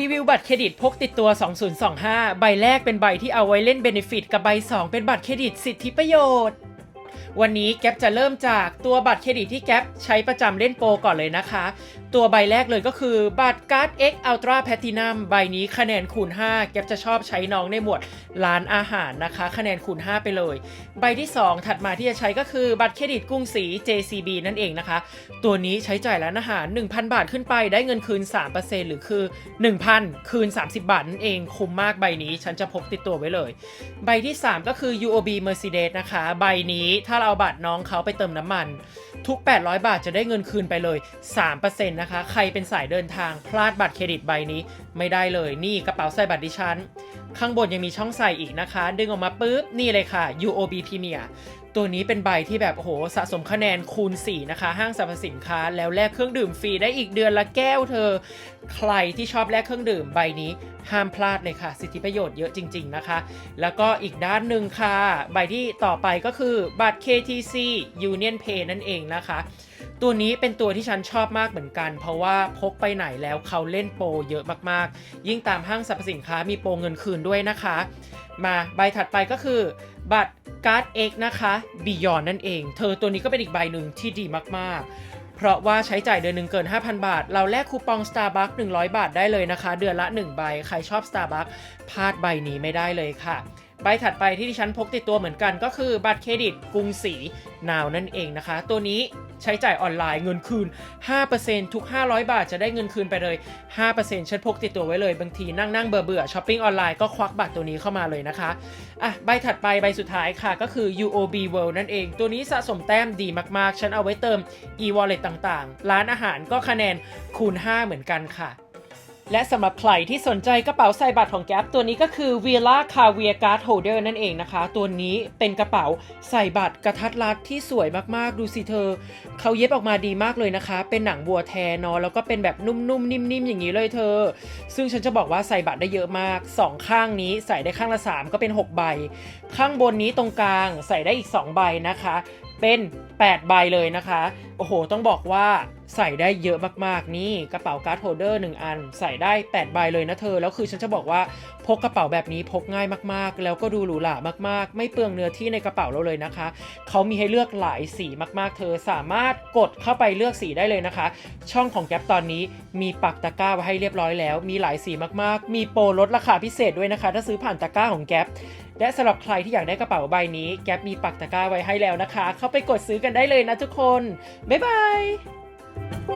รีวิวบัตรเครดิตพกติดตัว 2025 ใบแรกเป็นใบที่เอาไว้เล่นเบนฟิตกับใบ 2 เป็นบัตรเครดิตสิทธิประโยชน์ วันนี้แก๊ปจะเริ่มจากตัวบัตรเครดิตที่แก๊ปใช้ประจำเล่นโปรก่อนเลยนะคะ ตัวใบแรกเลยก็คือบัตรการ์ด X Ultra Platinum ใบนี้คะแนนคูณ 5 แก๊ปจะชอบใช้น้องในหมวดร้านอาหารนะคะ คะแนนคูณ 5 ไปเลย ใบที่ 2 ถัดมาที่จะใช้ก็คือบัตรเครดิตกรุงศรี JCB นั่นเองนะคะ ตัวนี้ใช้จ่ายร้านอาหาร 1,000 บาทขึ้นไปได้เงินคืน 3%หรือคือ 1,000 คืน 30 บาทนั่นเองคุ้มมากใบนี้ฉันจะพกติดตัวไว้เลย ใบที่ 3 ก็คือ UOB Mercedes นะคะ ใบนี้ถ้าเราเอาบัตรน้องเขาไปเติมน้ำมัน ทุก 800 บาทจะได้เงินคืนไปเลย 3%นะคะ ใครเป็นสายเดินทางพลาดบัตรเครดิตใบนี้ไม่ได้เลย นี่กระเป๋าใส่บัตรดิฉัน ข้างบนยังมีช่องใส่อีกนะคะ ดึงออกมาปุ๊บ นี่เลยค่ะ UOB Premier ตัวนี้เป็นใบที่แบบโหสะสมคะแนนคูณ 4 นะคะ ห้างสรรพสินค้า แล้วแลกเครื่องดื่มฟรีได้อีกเดือนละแก้วเธอ ใครที่ชอบแลกเครื่องดื่มใบนี้ห้ามพลาดเลยค่ะ สิทธิประโยชน์เยอะจริง ๆนะคะ แล้วก็อีกด้านหนึ่งค่ะ ใบที่ต่อไปก็คือบัตร KTC Union Pay นั่นเองนะคะ ตัวนี้เป็นตัวที่ฉันชอบมากเหมือนกัน เพราะว่าพกไปไหนแล้วเขาเล่นโปรเยอะมากๆ ยิ่งตามห้างสรรพสินค้ามีโปรเงินคืนด้วยนะคะ มาใบถัดไปก็คือ บัตรการ์ด X นะคะ Beyond นั่นเอง เธอตัวนี้ก็เป็นอีกใบหนึ่งที่ดีมากๆเพราะว่าใช้จ่ายเดือนหนึ่งเกิน 5,000 บาท เราแลกคูปอง Starbucks 100 บาทได้เลยนะคะ เดือนละ 1 ใบ ใครชอบ Starbucks พลาดใบนี้ไม่ได้เลยค่ะ ใบถัดไปที่ดิฉันพกติดตัวเหมือนกันก็คือบัตรเครดิตกรุงศรีนาวนั่นเองนะคะ ตัวนี้ใช้จ่ายออนไลน์เงินคืน 5%ทุก 500 บาทจะได้เงินคืนไปเลย 5%ฉันพกติดตัวไว้เลย บางทีนั่งนั่งเบื่อเบื่อช้อปปิ้งออนไลน์ก็ควักบัตรตัวนี้เข้ามาเลยนะคะ อะ ใบถัดไปใบสุดท้ายค่ะก็คือ UOB World นั่นเอง ตัวนี้สะสมแต้มดีมากๆ ฉันเอาไว้เติม e-wallet ต่างๆ ร้านอาหารก็คะแนนคูณ 5 เหมือนกันค่ะ และสำหรับใครที่สนใจกระเป๋าใส่บัตรของแก๊ปตัวนี้ก็คือ Villa Caviar Card Holder นั่นเองนะคะ ตัวนี้เป็นกระเป๋าใส่บัตรกระทัดรัดที่สวยมากๆ ดูสิเธอ เขาเย็บออกมาดีมากเลยนะคะ เป็นหนังวัวแทนเนาะแล้วก็เป็นแบบนุ่มๆ นิ่มๆ อย่างนี้เลยเธอ ซึ่งฉันจะบอกว่าใส่บัตรได้เยอะมาก 2 ข้างนี้ใส่ได้ข้างละ 3 ก็เป็น 6 ใบ ข้างบนนี้ตรงกลางใส่ได้อีก 2 ใบนะคะ เป็น8ใบเลยนะคะ โอ้โห ต้องบอกว่าใส่ได้เยอะมากๆ นี่กระเป๋าการ์ดโฮเดอร์1อัน ใส่ได้8ใบเลยนะเธอ แล้วคือฉันจะบอกว่าพกกระเป๋าแบบนี้พกง่ายมากๆ แล้วก็ดูหรูหรามากๆ ไม่เปลืองเนื้อที่ในกระเป๋าเราเลยนะคะ เขามีให้เลือกหลายสีมากๆ เธอสามารถกดเข้าไปเลือกสีได้เลยนะคะ ช่องของแก๊ปตอนนี้มีปักตะกร้าไว้ให้เรียบร้อยแล้ว มีหลายสีมากๆ มีโปรลดราคาพิเศษด้วยนะคะ ถ้าซื้อผ่านตะกร้าของแก๊ป และสำหรับใครที่อยากได้กระเป๋าใบนี้ แก๊ปมีปักตะกร้าไว้ให้แล้วนะคะ เข้าไปกดซื้อกันได้เลยนะทุกคน บ๊ายบาย